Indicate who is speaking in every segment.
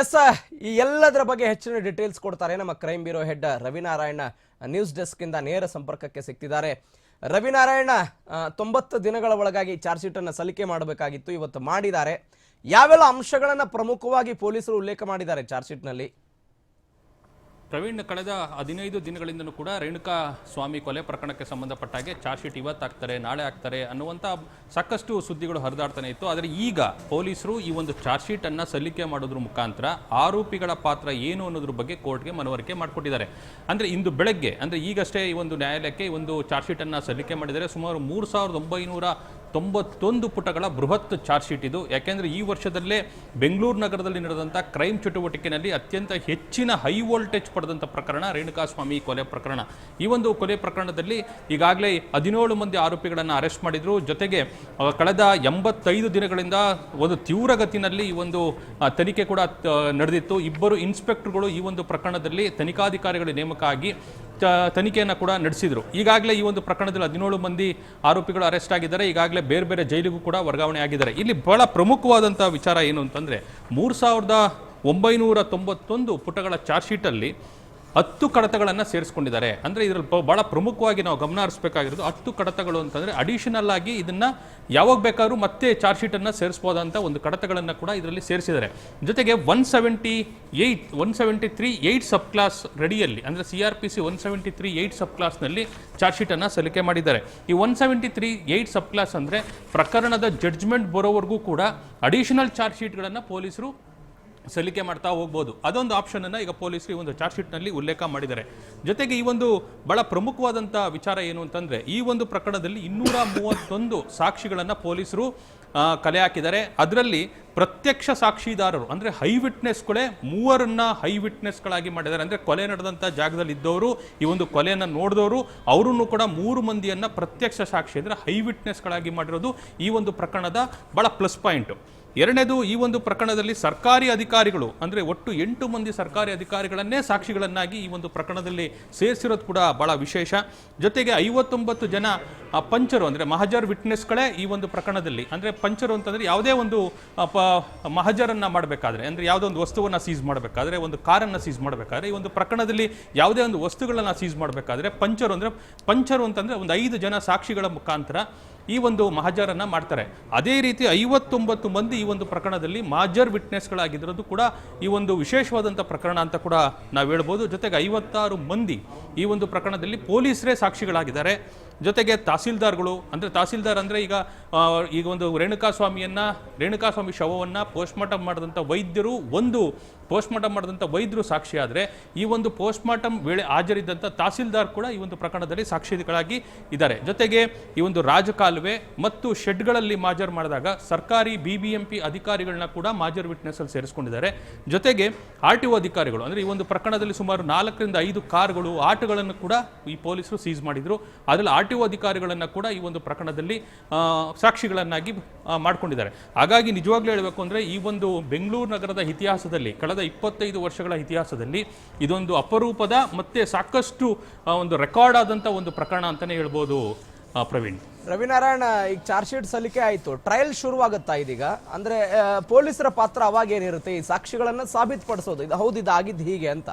Speaker 1: S ಈ ಎಲ್ಲದರ ಬಗ್ಗೆ ಹೆಚ್ಚಿನ ಡೀಟೇಲ್ಸ್ ಕೊಡ್ತಾರೆ ನಮ್ಮ crime bureau head Ravinarayana news ಇಂದ ನೇರ ಸಂಪರ್ಕಕ್ಕೆ ಸಿಕ್ತಿದ್ದಾರೆ ರವಿನಾರಾಯಣ ತೊಂಬತ್ತು ದಿನಗಳ ಒಳಗಾಗಿ ಚಾರ್ಜ್ ಶೀಟನ್ನು ಸಲ್ಲಿಕೆ ಮಾಡಬೇಕಾಗಿತ್ತು, ಇವತ್ತು ಮಾಡಿದ್ದಾರೆ. ಯಾವೆಲ್ಲ ಅಂಶಗಳನ್ನು ಪ್ರಮುಖವಾಗಿ ಪೊಲೀಸರು ಉಲ್ಲೇಖ ಮಾಡಿದ್ದಾರೆ ಚಾರ್ಜ್ ಶೀಟ್ನಲ್ಲಿ
Speaker 2: ಪ್ರವೀಣ್, ಕಳೆದ ಹದಿನೈದು ದಿನಗಳಿಂದಲೂ ಕೂಡ ರೇಣುಕಾ ಸ್ವಾಮಿ ಕೊಲೆ ಪ್ರಕರಣಕ್ಕೆ ಸಂಬಂಧಪಟ್ಟ ಹಾಗೆ ಚಾರ್ಜ್ ಶೀಟ್ ಇವತ್ತು ಹಾಕ್ತಾರೆ ನಾಳೆ ಹಾಕ್ತಾರೆ ಅನ್ನುವಂಥ ಸಾಕಷ್ಟು ಸುದ್ದಿಗಳು ಹರಿದಾಡ್ತಾನೆ ಇತ್ತು. ಆದರೆ ಈಗ ಪೊಲೀಸರು ಈ ಒಂದು ಚಾರ್ಜ್ ಶೀಟನ್ನು ಸಲ್ಲಿಕೆ ಮಾಡೋದ್ರ ಮುಖಾಂತರ ಆರೋಪಿಗಳ ಪಾತ್ರ ಏನು ಅನ್ನೋದ್ರ ಬಗ್ಗೆ ಕೋರ್ಟ್ಗೆ ಮನವರಿಕೆ ಮಾಡಿಕೊಟ್ಟಿದ್ದಾರೆ. ಅಂದರೆ ಇಂದು ಬೆಳಗ್ಗೆ, ಅಂದರೆ ಈಗಷ್ಟೇ ಈ ಒಂದು ನ್ಯಾಯಾಲಯಕ್ಕೆ ಒಂದು ಚಾರ್ಜ್ ಶೀಟನ್ನು ಸಲ್ಲಿಕೆ ಮಾಡಿದರೆ ಸುಮಾರು ಮೂರು ಸಾವಿರದ ಒಂಬೈನೂರ ತೊಂಬತ್ತೊಂದು ಪುಟಗಳ ಬೃಹತ್ ಚಾರ್ಜ್ ಶೀಟ್ ಇದು. ಯಾಕೆಂದರೆ ಈ ವರ್ಷದಲ್ಲೇ ಬೆಂಗಳೂರು ನಗರದಲ್ಲಿ ನಡೆದಂಥ ಕ್ರೈಮ್ ಚಟುವಟಿಕೆಯಲ್ಲಿ ಅತ್ಯಂತ ಹೆಚ್ಚಿನ ಹೈ ವೋಲ್ಟೇಜ್ ಪಡೆದಂಥ ಪ್ರಕರಣ ರೇಣುಕಾಸ್ವಾಮಿ ಕೊಲೆ ಪ್ರಕರಣ. ಈ ಒಂದು ಕೊಲೆ ಪ್ರಕರಣದಲ್ಲಿ ಈಗಾಗಲೇ ಹದಿನೇಳು ಮಂದಿ ಆರೋಪಿಗಳನ್ನು ಅರೆಸ್ಟ್ ಮಾಡಿದರು. ಜೊತೆಗೆ ಕಳೆದ ಎಂಬತ್ತೈದು ದಿನಗಳಿಂದ ಒಂದು ತೀವ್ರಗತಿನಲ್ಲಿ ಈ ಒಂದು ತನಿಖೆ ಕೂಡ ನಡೆದಿತ್ತು. ಇಬ್ಬರು ಇನ್ಸ್ಪೆಕ್ಟರ್ಗಳು ಈ ಒಂದು ಪ್ರಕರಣದಲ್ಲಿ ತನಿಖಾಧಿಕಾರಿಗಳು ನೇಮಕ ಆಗಿ ತನಿಖೆಯನ್ನು ಕೂಡ ನಡೆಸಿದರು. ಈಗಾಗಲೇ ಈ ಒಂದು ಪ್ರಕರಣದಲ್ಲಿ ಹದಿನೇಳು ಮಂದಿ ಆರೋಪಿಗಳು ಅರೆಸ್ಟ್ ಆಗಿದ್ದಾರೆ. ಈಗಾಗಲೇ ಬೇರೆ ಬೇರೆ ಜೈಲಿಗೂ ಕೂಡ ವರ್ಗಾವಣೆ ಆಗಿದ್ದಾರೆ. ಇಲ್ಲಿ ಬಹಳ ಪ್ರಮುಖವಾದಂಥ ವಿಚಾರ ಏನು ಅಂತಂದರೆ ಮೂರು ಸಾವಿರದ ಒಂಬೈನೂರ ತೊಂಬತ್ತೊಂದು ಪುಟಗಳ ಚಾರ್ಜ್ ಶೀಟಲ್ಲಿ ಹತ್ತು ಕಡತಗಳನ್ನು ಸೇರಿಸ್ಕೊಂಡಿದ್ದಾರೆ. ಅಂದರೆ ಇದರಲ್ಲಿ ಬಹಳ ಪ್ರಮುಖವಾಗಿ ನಾವು ಗಮನ ಹರಿಸಬೇಕಾಗಿರೋದು ಹತ್ತು ಕಡತಗಳು ಅಂತಂದರೆ ಅಡಿಷನಲ್ ಆಗಿ ಇದನ್ನು ಯಾವಾಗ ಬೇಕಾದ್ರೂ ಮತ್ತೆ ಚಾರ್ಜ್ ಶೀಟನ್ನು ಸೇರಿಸ್ಬೋದಂಥ ಒಂದು ಕಡತಗಳನ್ನು ಕೂಡ ಇದರಲ್ಲಿ ಸೇರಿಸಿದ್ದಾರೆ. ಜೊತೆಗೆ one seventy eight one seventy three eight sub class ರೆಡಿಯಲ್ಲಿ ಅಂದರೆ C R P C one seventy three eight sub ಕ್ಲಾಸ್ನಲ್ಲಿ ಚಾರ್ಜ್ ಶೀಟನ್ನು ಸಲ್ಲಿಕೆ ಮಾಡಿದ್ದಾರೆ. ಈ one seventy three eight sub class ಅಂದರೆ ಪ್ರಕರಣದ ಜಡ್ಜ್ಮೆಂಟ್ ಬರೋವರೆಗೂ ಕೂಡ ಅಡಿಷನಲ್ ಚಾರ್ಜ್ ಶೀಟ್ಗಳನ್ನು ಪೊಲೀಸರು ಸಲ್ಲಿಕೆ ಮಾಡ್ತಾ ಹೋಗ್ಬೋದು. ಅದೊಂದು ಆಪ್ಷನ್ ಅನ್ನ ಈಗ ಪೊಲೀಸರು ಈ ಒಂದು ಚಾರ್ಜ್ ಶೀಟ್ನಲ್ಲಿ ಉಲ್ಲೇಖ ಮಾಡಿದ್ದಾರೆ. ಜೊತೆಗೆ ಈ ಒಂದು ಬಹಳ ಪ್ರಮುಖವಾದಂಥ ವಿಚಾರ ಏನು ಅಂತಂದ್ರೆ, ಈ ಒಂದು ಪ್ರಕರಣದಲ್ಲಿ ಇನ್ನೂರ ಮೂವತ್ತೊಂದು ಸಾಕ್ಷಿಗಳನ್ನು ಪೊಲೀಸರು ಕಲೆ ಹಾಕಿದ್ದಾರೆ. ಅದರಲ್ಲಿ ಪ್ರತ್ಯಕ್ಷ ಸಾಕ್ಷಿದಾರರು, ಅಂದ್ರೆ ಹೈ ವಿಟ್ನೆಸ್ಗಳೇ ಮೂವರನ್ನ ಹೈ ವಿಟ್ನೆಸ್ಗಳಾಗಿ ಮಾಡಿದ್ದಾರೆ. ಅಂದ್ರೆ ಕೊಲೆ ನಡೆದಂಥ ಜಾಗದಲ್ಲಿ ಇದ್ದವರು, ಈ ಒಂದು ಕೊಲೆಯನ್ನು ನೋಡಿದವರು, ಅವರನ್ನು ಕೂಡ ಮೂರು ಮಂದಿಯನ್ನ ಪ್ರತ್ಯಕ್ಷ ಸಾಕ್ಷಿ, ಅಂದ್ರೆ ಹೈ ವಿಟ್ನೆಸ್ಗಳಾಗಿ ಮಾಡಿರೋದು ಈ ಒಂದು ಪ್ರಕರಣದ ಬಹಳ ಪ್ಲಸ್ ಪಾಯಿಂಟ್ ಎರಡನೇದು ಈ ಒಂದು ಪ್ರಕರಣದಲ್ಲಿ ಸರ್ಕಾರಿ ಅಧಿಕಾರಿಗಳು, ಅಂದರೆ ಒಟ್ಟು ಎಂಟು ಮಂದಿ ಸರ್ಕಾರಿ ಅಧಿಕಾರಿಗಳನ್ನೇ ಸಾಕ್ಷಿಗಳನ್ನಾಗಿ ಈ ಒಂದು ಪ್ರಕರಣದಲ್ಲಿ ಸೇರಿಸಿರೋದು ಕೂಡ ಬಹಳ ವಿಶೇಷ. ಜೊತೆಗೆ ಐವತ್ತೊಂಬತ್ತು ಜನ ಪಂಚರು, ಅಂದರೆ ಮಹಜರ್ ವಿಟ್ನೆಸ್ಗಳೇ ಈ ಒಂದು ಪ್ರಕರಣದಲ್ಲಿ. ಅಂದರೆ ಪಂಚರು ಅಂತಂದರೆ ಯಾವುದೇ ಒಂದು ಪ, ಮಹಜರನ್ನು ಮಾಡಬೇಕಾದ್ರೆ, ಅಂದರೆ ಯಾವುದೋ ಒಂದು ವಸ್ತುವನ್ನು ಸೀಸ್ ಮಾಡಬೇಕಾದ್ರೆ, ಒಂದು ಕಾರನ್ನು ಸೀಸ್ ಮಾಡಬೇಕಾದ್ರೆ, ಈ ಒಂದು ಪ್ರಕರಣದಲ್ಲಿ ಯಾವುದೇ ಒಂದು ವಸ್ತುಗಳನ್ನು ಸೀಸ್ ಮಾಡಬೇಕಾದ್ರೆ ಪಂಚರು, ಅಂದರೆ ಪಂಚರು ಅಂತಂದರೆ ಒಂದು ಐದು ಜನ ಸಾಕ್ಷಿಗಳ ಮುಖಾಂತರ ಈ ಒಂದು ಮಹಾಜರನ್ನು ಮಾಡ್ತಾರೆ. ಅದೇ ರೀತಿ ಐವತ್ತೊಂಬತ್ತು ಮಂದಿ ಈ ಒಂದು ಪ್ರಕರಣದಲ್ಲಿ ಮಾಜರ್ ವಿಟ್ನೆಸ್ಗಳಾಗಿದ್ದರದ್ದು ಕೂಡ ಈ ಒಂದು ವಿಶೇಷವಾದಂಥ ಪ್ರಕರಣ ಅಂತ ಕೂಡ ನಾವು ಹೇಳ್ಬೋದು. ಜೊತೆಗೆ ಐವತ್ತಾರು ಮಂದಿ ಈ ಒಂದು ಪ್ರಕರಣದಲ್ಲಿ ಪೊಲೀಸರೇ ಸಾಕ್ಷಿಗಳಾಗಿದ್ದಾರೆ. ಜೊತೆಗೆ ತಹಸೀಲ್ದಾರ್ಗಳು, ಅಂದರೆ ತಹಸೀಲ್ದಾರ್ ಅಂದರೆ ಈಗ ಈಗ ಒಂದು ರೇಣುಕಾಸ್ವಾಮಿಯನ್ನು, ರೇಣುಕಾಸ್ವಾಮಿ ಶವವನ್ನು ಪೋಸ್ಟ್ಮಾರ್ಟಮ್ ಮಾಡಿದಂಥ ವೈದ್ಯರು ಒಂದು ಪೋಸ್ಟ್ಮಾರ್ಟಮ್ ಮಾಡಿದಂಥ ವೈದ್ಯರು ಸಾಕ್ಷಿಯಾದರೆ ಈ ಒಂದು ಪೋಸ್ಟ್ಮಾರ್ಟಮ್ ವೇಳೆ ಹಾಜರಿದ್ದಂಥ ತಹಸೀಲ್ದಾರ್ ಕೂಡ ಈ ಒಂದು ಪ್ರಕರಣದಲ್ಲಿ ಸಾಕ್ಷಿಗಳಾಗಿ ಇದ್ದಾರೆ. ಜೊತೆಗೆ ಈ ಒಂದು ರಾಜಕಾಲುವೆ ಮತ್ತು ಶೆಡ್ಗಳಲ್ಲಿ ಮಾಜರ್ ಮಾಡಿದಾಗ ಸರ್ಕಾರಿ ಬಿ ಬಿ ಎಂ ಪಿ ಅಧಿಕಾರಿಗಳನ್ನ ಕೂಡ ಮಾಜರ್ ವಿಟ್ನೆಸ್ಸಲ್ಲಿ ಸೇರಿಸ್ಕೊಂಡಿದ್ದಾರೆ. ಜೊತೆಗೆ ಆರ್ ಟಿ ಒ ಅಧಿಕಾರಿಗಳು, ಅಂದರೆ ಈ ಒಂದು ಪ್ರಕರಣದಲ್ಲಿ ಸುಮಾರು ನಾಲ್ಕರಿಂದ ಐದು ಕಾರ್ಗಳು, ಆಟೋಗಳನ್ನು ಕೂಡ ಈ ಪೊಲೀಸರು ಸೀಸ್ ಮಾಡಿದರು. ಅದರಲ್ಲಿ ಆರ್ ಒ ಅಧಿಕಾರಿಗಳನ್ನು ಕೂಡ ಈ ಒಂದು ಪ್ರಕರಣದಲ್ಲಿ ಸಾಕ್ಷಿಗಳನ್ನಾಗಿ ಮಾಡಿಕೊಂಡಿದ್ದಾರೆ. ಹಾಗಾಗಿ ನಿಜವಾಗ್ಲೂ ಹೇಳಬೇಕು ಅಂದರೆ ಈ ಒಂದು ಬೆಂಗಳೂರು ನಗರದ ಇತಿಹಾಸದಲ್ಲಿ, ಕಳೆದ ಇಪ್ಪತ್ತೈದು ವರ್ಷಗಳ ಇತಿಹಾಸದಲ್ಲಿ ಇದೊಂದು ಅಪರೂಪದ ಮತ್ತೆ ಸಾಕಷ್ಟು ಒಂದು ರೆಕಾರ್ಡ್ ಆದಂಥ ಒಂದು ಪ್ರಕರಣ ಅಂತಲೇ ಹೇಳ್ಬೋದು ಪ್ರವೀಣ್.
Speaker 1: ರವಿನಾರಾಯಣ, ಈಗ ಚಾರ್ಜ್ ಶೀಟ್ ಸಲ್ಲಿಕೆ ಆಯಿತು. ಟ್ರಯಲ್ ಶುರುವಾಗುತ್ತಾ ಇದೀಗ? ಅಂದ್ರೆ ಪೊಲೀಸರ ಪಾತ್ರ ಅವಾಗ ಏನಿರುತ್ತೆ ಈ ಸಾಕ್ಷಿಗಳನ್ನ ಸಾಬೀತುಪಡಿಸೋದು. ಇದು ಹೌದು, ಇದಾಗಿದ್ದು ಹೀಗೆ ಅಂತ.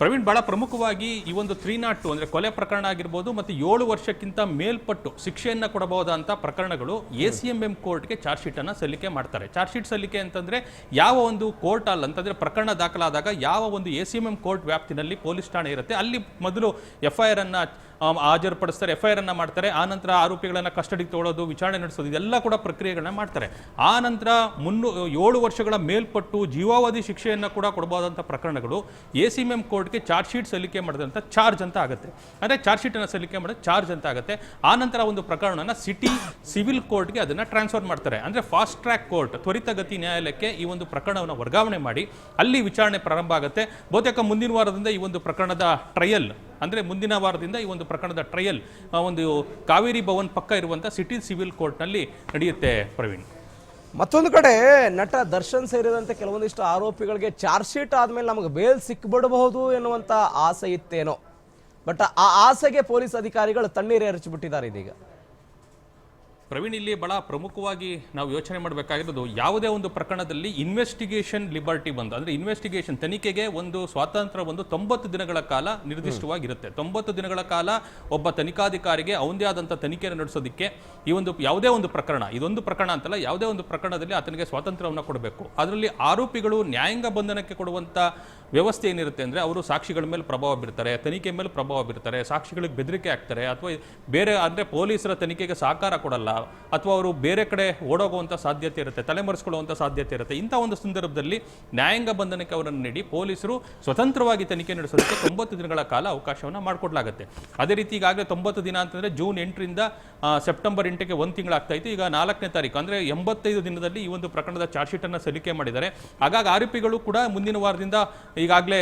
Speaker 2: ಪ್ರವೀಣ್ ಬಹಳ ಪ್ರಮುಖವಾಗಿ ಈ ಒಂದು ತ್ರೀ ನಾಟ್ ಟು ಅಂದರೆ ಕೊಲೆ ಪ್ರಕರಣ ಆಗಿರ್ಬೋದು ಮತ್ತು ಏಳು ವರ್ಷಕ್ಕಿಂತ ಮೇಲ್ಪಟ್ಟು ಶಿಕ್ಷೆಯನ್ನು ಕೊಡಬಹುದಂಥ ಪ್ರಕರಣಗಳು ಎ ಸಿ ಎಂ ಎಂ ಕೋರ್ಟ್ಗೆ ಚಾರ್ಜ್ ಶೀಟನ್ನು ಸಲ್ಲಿಕೆ ಮಾಡ್ತಾರೆ. ಚಾರ್ಜ್ ಶೀಟ್ ಸಲ್ಲಿಕೆ ಅಂತಂದರೆ ಯಾವ ಒಂದು ಕೋರ್ಟ್ ಅಲ್ಲ ಅಂತಂದರೆ ಪ್ರಕರಣ ದಾಖಲಾದಾಗ ಯಾವ ಒಂದು A C M M court ವ್ಯಾಪ್ತಿನಲ್ಲಿ police ಠಾಣೆ ಇರುತ್ತೆ. ಅಲ್ಲಿ ಮೊದಲು ಎಫ್ ಐ ಆರ್ ಅನ್ನ ಹಾಜರುಪಡಿಸ್ತಾರೆ, ಎಫ್ ಐ ಆರ್ ಅನ್ನ ಮಾಡ್ತಾರೆ. ಆ ನಂತರ ಆರೋಪಿಗಳನ್ನ ಕಸ್ಟಡಿಗೆ ತಗೊಳ್ಳೋದು ವಿಚಾರಣೆ ನಡೆಸೋದು, ಇದೆಲ್ಲ ಕೂಡ ಪ್ರಕ್ರಿಯೆಗಳನ್ನ ಮಾಡ್ತಾರೆ. ಆ ನಂತರ ಮುನ್ನೂ, ಏಳು ವರ್ಷಗಳ ಮೇಲ್ಪಟ್ಟು ಜೀವಾವಧಿ ಶಿಕ್ಷೆಯನ್ನು ಕೂಡ ಕೊಡಬಹುದಂಥ ಪ್ರಕರಣಗಳು ಎ ಸಿ ಎಂ ಕೋರ್ಟ್ಗೆ ಚಾರ್ಜ್ ಶೀಟ್ ಸಲ್ಲಿಕೆ ಮಾಡಿದಂಥ ಚಾರ್ಜ್ ಅಂತ ಆಗುತ್ತೆ. ಅಂದರೆ ಚಾರ್ಜ್ ಶೀಟನ್ನು ಸಲ್ಲಿಕೆ ಮಾಡಿದ ಚಾರ್ಜ್ ಅಂತ ಆಗುತ್ತೆ. ಆ ನಂತರ ಒಂದು ಪ್ರಕರಣನ ಸಿಟಿ ಸಿವಿಲ್ ಕೋರ್ಟ್ಗೆ ಅದನ್ನು ಟ್ರಾನ್ಸ್ಫರ್ ಮಾಡ್ತಾರೆ. ಅಂದರೆ ಫಾಸ್ಟ್ ಟ್ರ್ಯಾಕ್ ಕೋರ್ಟ್ ತ್ವರಿತಗತಿ ನ್ಯಾಯಾಲಯಕ್ಕೆ ಈ ಒಂದು ಪ್ರಕರಣವನ್ನು ವರ್ಗಾವಣೆ ಮಾಡಿ, ಅಲ್ಲಿ ವಿಚಾರಣೆ ಪ್ರಾರಂಭ ಆಗುತ್ತೆ. ಬಹುತೇಕ ಮುಂದಿನ ವಾರದಿಂದ ಈ ಒಂದು ಪ್ರಕರಣದ ಟ್ರಯಲ್, ಅಂದರೆ ಮುಂದಿನ ವಾರದಿಂದ ಈ ಒಂದು ಪ್ರಕರಣದ ಟ್ರಯಲ್ ಒಂದು ಕಾವೇರಿ ಭವನ್ ಪಕ್ಕ ಇರುವಂಥ ಸಿಟಿ ಸಿವಿಲ್ ಕೋರ್ಟ್ನಲ್ಲಿ ನಡೆಯುತ್ತೆ ಪ್ರವೀಣ್.
Speaker 1: ಮತ್ತೊಂದು ಕಡೆ ನಟ ದರ್ಶನ್ ಸೇರಿದಂತೆ ಕೆಲವೊಂದಿಷ್ಟು ಆರೋಪಿಗಳಿಗೆ ಚಾರ್ಜ್ ಶೀಟ್ ಆದಮೇಲೆ ನಮಗೆ ಬೇಲ್ ಸಿಕ್ಬಿಡಬಹುದು ಎನ್ನುವಂಥ ಆಸೆ ಇತ್ತೇನೋ. ಬಟ್ ಆ ಆಸೆಗೆ ಪೊಲೀಸ್ ಅಧಿಕಾರಿಗಳು ತಣ್ಣೀರು ಎರಚಿಬಿಟ್ಟಿದ್ದಾರೆ ಇದೀಗ.
Speaker 2: ಪ್ರವೀಣ್ ಇಲ್ಲಿ ಬಹಳ ಪ್ರಮುಖವಾಗಿ ನಾವು ಯೋಚನೆ ಮಾಡಬೇಕಾಗಿರೋದು ಯಾವುದೇ ಒಂದು ಪ್ರಕರಣದಲ್ಲಿ ಇನ್ವೆಸ್ಟಿಗೇಷನ್ ಲಿಬರ್ಟಿ ಬಂದು, ಅಂದರೆ ಇನ್ವೆಸ್ಟಿಗೇಷನ್ ತನಿಖೆಗೆ ಒಂದು ಸ್ವಾತಂತ್ರ್ಯ ಒಂದು ತೊಂಬತ್ತು ದಿನಗಳ ಕಾಲ ನಿರ್ದಿಷ್ಟವಾಗಿರುತ್ತೆ. ತೊಂಬತ್ತು ದಿನಗಳ ಕಾಲ ಒಬ್ಬ ತನಿಖಾಧಿಕಾರಿಗೆ ಅವನದೇ ಆದಂಥ ತನಿಖೆಯನ್ನು ನಡೆಸೋದಕ್ಕೆ ಈ ಒಂದು ಯಾವುದೇ ಒಂದು ಪ್ರಕರಣ, ಇದೊಂದು ಪ್ರಕರಣ ಅಂತಲ್ಲ, ಯಾವುದೇ ಒಂದು ಪ್ರಕರಣದಲ್ಲಿ ಆತನಿಗೆ ಸ್ವಾತಂತ್ರ್ಯವನ್ನು ಕೊಡಬೇಕು. ಅದರಲ್ಲಿ ಆರೋಪಿಗಳು ನ್ಯಾಯಾಂಗ ಬಂಧನಕ್ಕೆ ಕೊಡುವಂಥ ವ್ಯವಸ್ಥೆ ಏನಿರುತ್ತೆ ಅಂದರೆ ಅವರು ಸಾಕ್ಷಿಗಳ ಮೇಲೆ ಪ್ರಭಾವ ಬೀರ್ತಾರೆ, ತನಿಖೆ ಮೇಲೆ ಪ್ರಭಾವ ಬೀರ್ತಾರೆ, ಸಾಕ್ಷಿಗಳಿಗೆ ಬೆದರಿಕೆ ಆಗ್ತಾರೆ ಅಥವಾ ಬೇರೆ ಅಂದರೆ ಪೊಲೀಸರ ತನಿಖೆಗೆ ಸಹಕಾರ ಕೊಡಲ್ಲ, ಅಥವಾ ಅವರು ಬೇರೆ ಕಡೆ ಓಡೋಗುವಂಥ ಸಾಧ್ಯತೆ ಇರುತ್ತೆ ತಲೆಮರೆಸ್ಕೊಳ್ಳುವಂಥ ಸಾಧ್ಯತೆ ಇರುತ್ತೆ. ಇಂಥ ಒಂದು ಸಂದರ್ಭದಲ್ಲಿ ನ್ಯಾಯಾಂಗ ಬಂಧನಕ್ಕೆ ಅವರನ್ನು ನೀಡಿ ಪೊಲೀಸರು ಸ್ವತಂತ್ರವಾಗಿ ತನಿಖೆ ನಡೆಸೋದಕ್ಕೆ ತೊಂಬತ್ತು ದಿನಗಳ ಕಾಲ ಅವಕಾಶವನ್ನು ಮಾಡಿಕೊಡ್ಲಾಗುತ್ತೆ. ಅದೇ ರೀತಿ ಈಗಾಗಲೇ ತೊಂಬತ್ತು ದಿನ ಅಂತಂದರೆ ಜೂನ್ ಎಂಟರಿಂದ ಸೆಪ್ಟೆಂಬರ್ ಎಂಟಕ್ಕೆ ಒಂದು ತಿಂಗಳಾಗ್ತಾ ಇತ್ತು. ಈಗ ನಾಲ್ಕನೇ ತಾರೀಕು, ಅಂದರೆ ಎಂಬತ್ತೈದು ದಿನದಲ್ಲಿ ಈ ಒಂದು ಪ್ರಕರಣದ ಚಾರ್ಜ್ ಶೀಟನ್ನು ಸಲ್ಲಿಕೆ ಮಾಡಿದ್ದಾರೆ. ಹಾಗಾಗಿ ಆರೋಪಿಗಳು ಕೂಡ ಮುಂದಿನ ವಾರದಿಂದ ಈಗಾಗಲೇ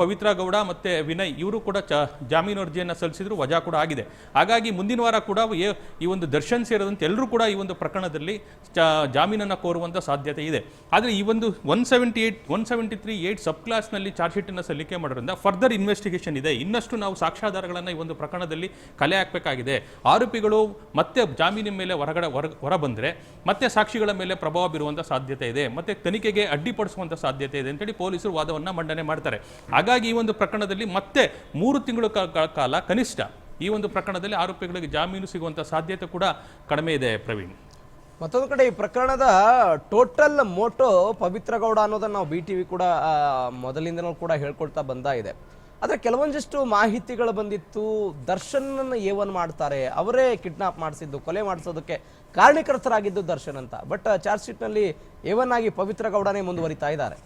Speaker 2: ಪವಿತ್ರ ಗೌಡ ಮತ್ತು ವಿನಯ್, ಇವರು ಕೂಡ ಚ, ಜಾಮೀನು ಅರ್ಜಿಯನ್ನು ಸಲ್ಲಿಸಿದ್ರು, ವಜಾ ಕೂಡ ಆಗಿದೆ. ಹಾಗಾಗಿ ಮುಂದಿನ ವಾರ ಕೂಡ ಈ ಒಂದು ದರ್ಶನ್ ಸೇರಿದಂತೆ ಎಲ್ಲರೂ ಕೂಡ ಈ ಒಂದು ಪ್ರಕರಣದಲ್ಲಿ ಚ, ಜಾಮೀನನ್ನು ಕೋರುವಂಥ ಸಾಧ್ಯತೆ ಇದೆ. ಆದರೆ ಈ ಒಂದು one seventy eight, one seventy three eight sub ಕ್ಲಾಸ್ನಲ್ಲಿ ಚಾರ್ಜ್ ಶೀಟನ್ನು ಸಲ್ಲಿಕೆ ಮಾಡೋದ್ರಿಂದ ಫರ್ದರ್ ಇನ್ವೆಸ್ಟಿಗೇಷನ್ ಇದೆ. ಇನ್ನಷ್ಟು ನಾವು ಸಾಕ್ಷ್ಯಾಧಾರಗಳನ್ನು ಈ ಒಂದು ಪ್ರಕರಣದಲ್ಲಿ ಕಲೆ ಹಾಕಬೇಕಾಗಿದೆ. ಆರೋಪಿಗಳು ಮತ್ತೆ ಜಾಮೀನಿನ ಮೇಲೆ ಹೊರಗಡೆ, ಹೊರ ಹೊರ ಬಂದರೆ ಮತ್ತೆ ಸಾಕ್ಷಿಗಳ ಮೇಲೆ ಪ್ರಭಾವ ಬೀರುವಂಥ ಸಾಧ್ಯತೆ ಇದೆ. ಮತ್ತೆ ತನಿಖೆಗೆ ಅಡ್ಡಿಪಡಿಸುವಂಥ ಸಾಧ್ಯತೆ ಇದೆ ಅಂತೇಳಿ ಪೊಲೀಸರು ವಾದವನ್ನು ಮಂಡನೆ ಮಾಡ್ತಾರೆ. ಹಾಗಾಗಿ ಈ ಒಂದು ಪ್ರಕರಣದಲ್ಲಿ ಮತ್ತೆ ಮೂರು ತಿಂಗಳ ಕಾಲ ಕನಿಷ್ಠ ಈ ಒಂದು ಪ್ರಕರಣದಲ್ಲಿ ಆರೋಪಿಗಳಿಗೆ ಜಾಮೀನು ಸಿಗುವಂಥ ಸಾಧ್ಯತೆ ಕೂಡ ಕಡಿಮೆ ಇದೆ ಪ್ರವೀಣ್.
Speaker 1: ಮತ್ತೊಂದು ಕಡೆ ಈ ಪ್ರಕರಣದ ಟೋಟಲ್ ಮೋಟೋ ಪವಿತ್ರ ಗೌಡ ಅನ್ನೋದನ್ನ ನಾವು ಬಿ ಟಿ ವಿ ಕೂಡ ಮೊದಲಿಂದನೂ ಕೂಡ ಹೇಳ್ಕೊಳ್ತಾ ಬಂದಾ ಇದೆ. ಆದರೆ ಕೆಲವೊಂದಿಷ್ಟು ಮಾಹಿತಿಗಳು ಬಂದಿತ್ತು. ದರ್ಶನ್ ಏವನ್ ಮಾಡ್ತಾರೆ. ಅವರೇ ಕಿಡ್ನಾಪ್ ಮಾಡಿಸಿದ್ದು, ಕೊಲೆ ಮಾಡಿಸೋದಕ್ಕೆ ಕಾರಣೀಕರ್ತರಾಗಿದ್ದು ದರ್ಶನ್ ಅಂತ. ಬಟ್ ಚಾರ್ಜ್ ಶೀಟ್ನಲ್ಲಿ ಏವನ್ ಆಗಿ ಪವಿತ್ರ ಗೌಡನೇ ಮುಂದುವರಿತಾ ಇದ್ದಾರೆ.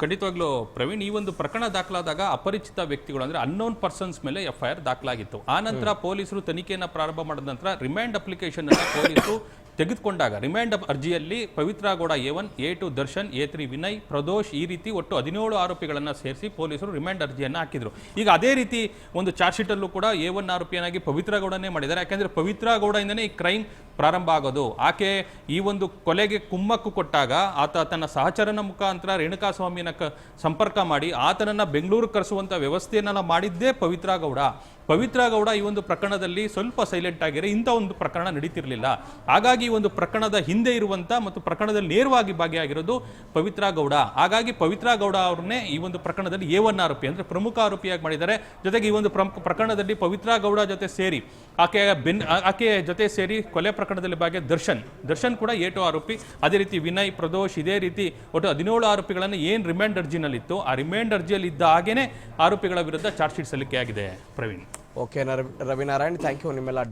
Speaker 2: ಖಂಡಿತವಾಗ್ಲೂ ಪ್ರವೀಣ್ ಈ ಒಂದು ಪ್ರಕರಣ ದಾಖಲಾದಾಗ ಅಪರಿಚಿತ ವ್ಯಕ್ತಿಗಳು ಅಂದ್ರೆ ಅನ್ನೋನ್ ಪರ್ಸನ್ಸ್ ಮೇಲೆ ಎಫ್ ಐ ಆರ್ ದಾಖಲಾಗಿತ್ತು. ಆ ನಂತರ ಪೊಲೀಸರು ತನಿಖೆಯನ್ನು ಪ್ರಾರಂಭ ಮಾಡಿದ ನಂತರ ರಿಮ್ಯಾಂಡ್ ಅಪ್ಲಿಕೇಶನ್ ಅನ್ನು ಪೊಲೀಸರು ತೆಗೆದುಕೊಂಡಾಗ ರಿಮ್ಯಾಂಡ್ ಅರ್ಜಿಯಲ್ಲಿ Pavithra Gowda A one A two Darshan A three Vinay Pradosh ಈ ರೀತಿ ಒಟ್ಟು ಹದಿನೇಳು ಆರೋಪಿಗಳನ್ನು ಸೇರಿಸಿ ಪೊಲೀಸರು ರಿಮ್ಯಾಂಡ್ ಅರ್ಜಿಯನ್ನು ಹಾಕಿದರು. ಈಗ ಅದೇ ರೀತಿ ಒಂದು ಚಾರ್ಜ್ ಶೀಟಲ್ಲೂ ಕೂಡ ಎ ಒನ್ ಆರೋಪಿಯನ್ನಾಗಿ ಪವಿತ್ರ ಗೌಡನೇ ಮಾಡಿದ್ದಾರೆ. ಯಾಕೆಂದರೆ ಪವಿತ್ರ ಗೌಡಯಿಂದನೇ ಈ ಕ್ರೈಮ್ ಪ್ರಾರಂಭ ಆಗೋದು. ಆಕೆ ಈ ಒಂದು ಕೊಲೆಗೆ ಕುಮ್ಮಕ್ಕು ಕೊಟ್ಟಾಗ ಆತ ತನ್ನ ಸಹಚರನ ಮುಖಾಂತರ ರೇಣುಕಾ ಸ್ವಾಮಿಯನ್ನ ಕ ಸಂಪರ್ಕ ಮಾಡಿ ಆತನನ್ನು ಬೆಂಗಳೂರು ಕರೆಸುವಂಥ ವ್ಯವಸ್ಥೆಯನ್ನೆಲ್ಲ ಮಾಡಿದ್ದೇ ಪವಿತ್ರ ಗೌಡ ಪವಿತ್ರ ಗೌಡ ಈ ಒಂದು ಪ್ರಕರಣದಲ್ಲಿ ಸ್ವಲ್ಪ ಸೈಲೆಂಟ್ ಆಗಿರೋ ಇಂಥ ಒಂದು ಪ್ರಕರಣ ನಡೀತಿರಲಿಲ್ಲ. ಹಾಗಾಗಿ ಈ ಒಂದು ಪ್ರಕರಣದ ಹಿಂದೆ ಇರುವಂಥ ಮತ್ತು ಪ್ರಕರಣದಲ್ಲಿ ನೇರವಾಗಿ ಭಾಗಿಯಾಗಿರೋದು ಪವಿತ್ರ ಗೌಡ. ಹಾಗಾಗಿ ಪವಿತ್ರ ಗೌಡ ಅವ್ರನ್ನೇ ಈ ಒಂದು ಪ್ರಕರಣದಲ್ಲಿ ಎ ಒನ್ ಆರೋಪಿ ಅಂದರೆ ಪ್ರಮುಖ ಆರೋಪಿಯಾಗಿ ಮಾಡಿದ್ದಾರೆ. ಜೊತೆಗೆ ಈ ಒಂದು ಪ್ರಕರಣದಲ್ಲಿ ಪವಿತ್ರ ಗೌಡ ಜೊತೆ ಸೇರಿ ಆಕೆಯ ಬೆನ್ ಆಕೆಯ ಜೊತೆ ಸೇರಿ ಕೊಲೆ ಪ್ರಕರಣದಲ್ಲಿ ಭಾಗ್ಯ ದರ್ಶನ್. ದರ್ಶನ್ ಕೂಡ ಏಟು ಆರೋಪಿ. ಅದೇ ರೀತಿ ವಿನಯ್, ಪ್ರದೋಷ್ ಇದೇ ರೀತಿ ಒಟ್ಟು ಹದಿನೇಳು ಆರೋಪಿಗಳನ್ನು ಏನು ರಿಮ್ಯಾಂಡ್ ಅರ್ಜಿನಲ್ಲಿತ್ತು, ಆ ರಿಮ್ಯಾಂಡ್ ಅರ್ಜಿಯಲ್ಲಿ ಇದ್ದ ಹಾಗೇನೆ ಆರೋಪಿಗಳ ವಿರುದ್ಧ charge sheet ಸಲ್ಲಿಕೆಯಾಗಿದೆ Praveen.
Speaker 1: Okay Ravinarayan thank you ನಿಮ್ಮೆಲ್ಲ